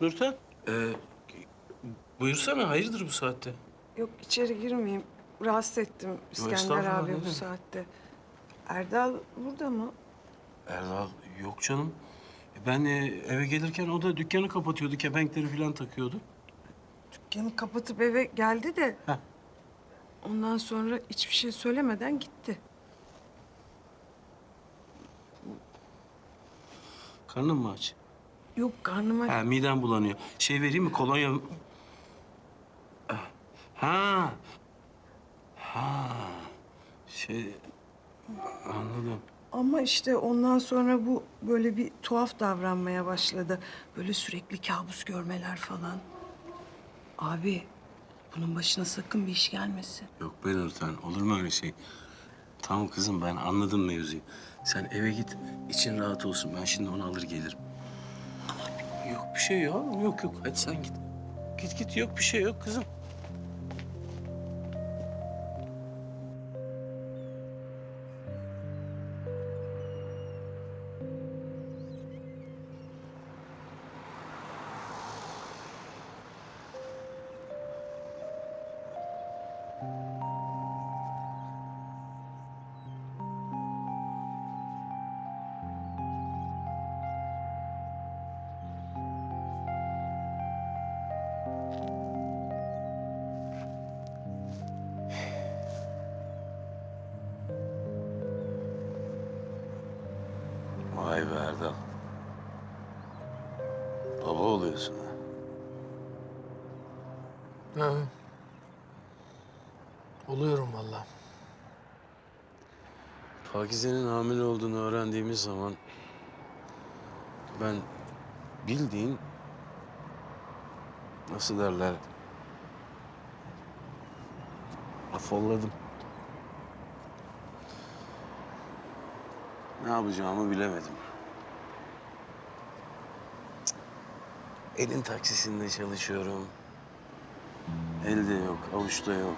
Nurten. Ee, buyursana hayırdır bu saatte? Yok içeri girmeyeyim. Rahatsız ettim İskender estağfurullah, abi ne bu demek? saatte. Erdal burada mı? Erdal yok canım. Ben e, eve gelirken o da dükkanı kapatıyordu. Kepenkleri falan takıyordu. Dükkanı kapatıp eve geldi de... Heh. Ondan sonra hiçbir şey söylemeden gitti. Karnın mı aç? Yok karnıma... Ha midem bulanıyor. Şey vereyim mi kolonya? Ha. Ha. Şey anladım. Ama işte ondan sonra bu böyle bir tuhaf davranmaya başladı. Böyle sürekli kabus görmeler falan. Abi bunun başına sakın bir iş gelmesin. Yok be Nurten olur mu öyle şey? Tamam kızım ben anladım mevzuyu. Sen eve git için rahat olsun. Ben şimdi onu alır gelirim. Yok bir şey ya. Yok yok hadi sen git. Git git yok bir şey yok kızım. Vay be Erdal. Baba oluyorsun ha. Ha. Oluyorum vallahi. Pakize'nin hamile olduğunu öğrendiğimiz zaman ben bildiğin nasıl derler afolladım. Ne yapacağımı bilemedim. Elin taksisinde çalışıyorum. Elde yok, avuçta yok.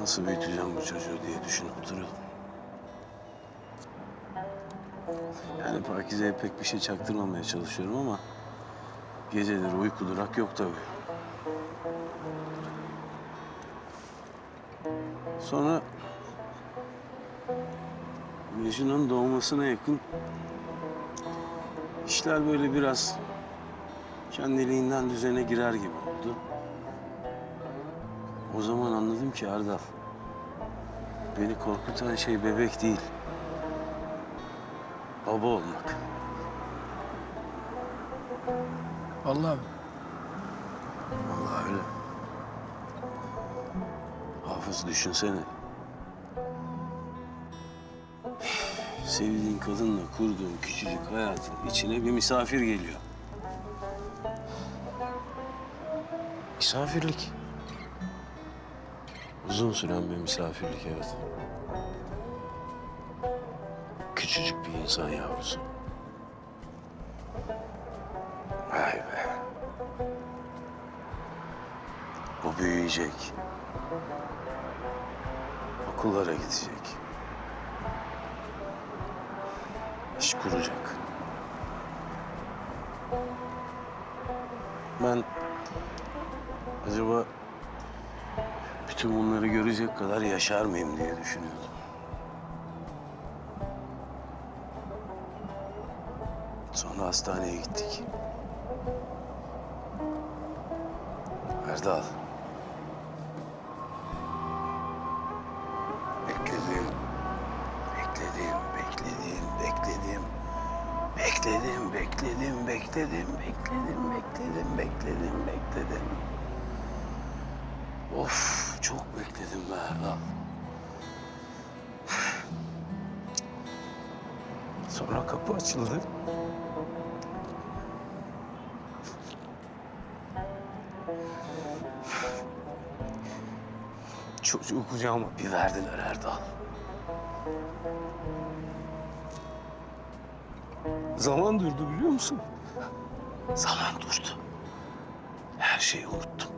Nasıl büyüteceğim bu çocuğu diye düşünüp duruyordum. Yani Pakize'ye pek bir şey çaktırmamaya çalışıyorum ama... ...geceleri uykudur, hak yok tabii. Sonra... Mecnun'un doğmasına yakın... ...işler böyle biraz... ...kendiliğinden düzene girer gibi oldu. O zaman anladım ki Erdal, beni korkutan şey bebek değil, baba olmak. Vallahi mi? Vallahi öyle. Hafız düşünsene. Sevdiğin kadınla kurduğun küçücük hayatın içine bir misafir geliyor. Misafirlik. Uzun süren bir misafirlik evet. Küçücük bir insan yavrusu. Vay be. O büyüyecek. Okullara gidecek. İş kuracak. Ben acaba bütün bunları görecek kadar yaşar mıyım diye düşünüyordum. Sonra hastaneye gittik. Erdal. Bekledim, bekledim, bekledim, bekledim, bekledim, bekledim. Of, çok bekledim be Erdal. Sonra kapı açıldı. Çocuğu kucağıma bir verdiler Erdal. Zaman durdu biliyor musun? Zaman durdu. Her şeyi unuttum.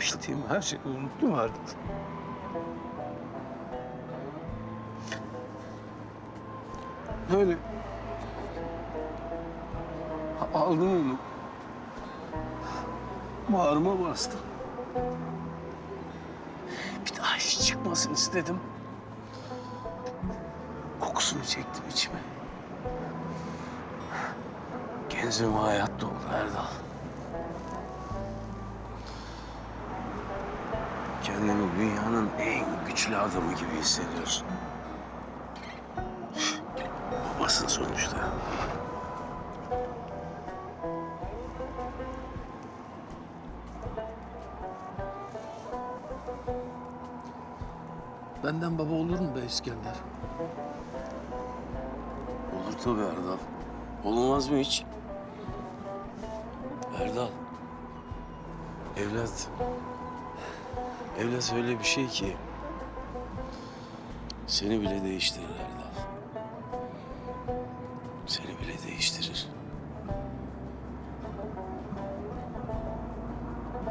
Bildiğim her şeyi unuttum Erdal. Öyle. A- Aldım onu. Bağrıma bastım. Bir daha hiç çıkmasın istedim. Kokusunu çektim içime. Genzim hayatta oldu Erdal. Kendini dünyanın en güçlü adamı gibi hissediyorsun. Babasın sonuçta. Benden baba olur mu be İskender? Olur tabii Erdal. Olmaz mı hiç? Erdal. Evlat. Evlat öyle bir şey ki. Seni bile değiştirir Erdal. Seni bile değiştirir.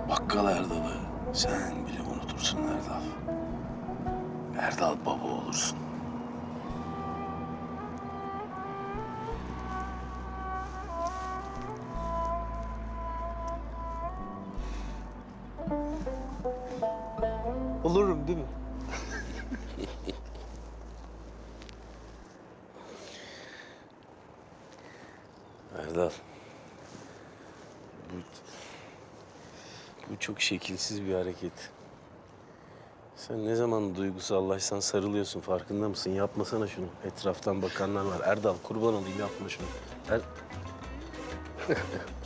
Bakkal Erdal'ı sen bile unutursun Erdal. Erdal baba olursun. Erdal. Bu, bu çok şekilsiz bir hareket. Sen ne zaman duygusallaşsan sarılıyorsun farkında mısın? Yapmasana şunu. Etraftan bakanlar var. Erdal kurban olayım yapma şunu. Er...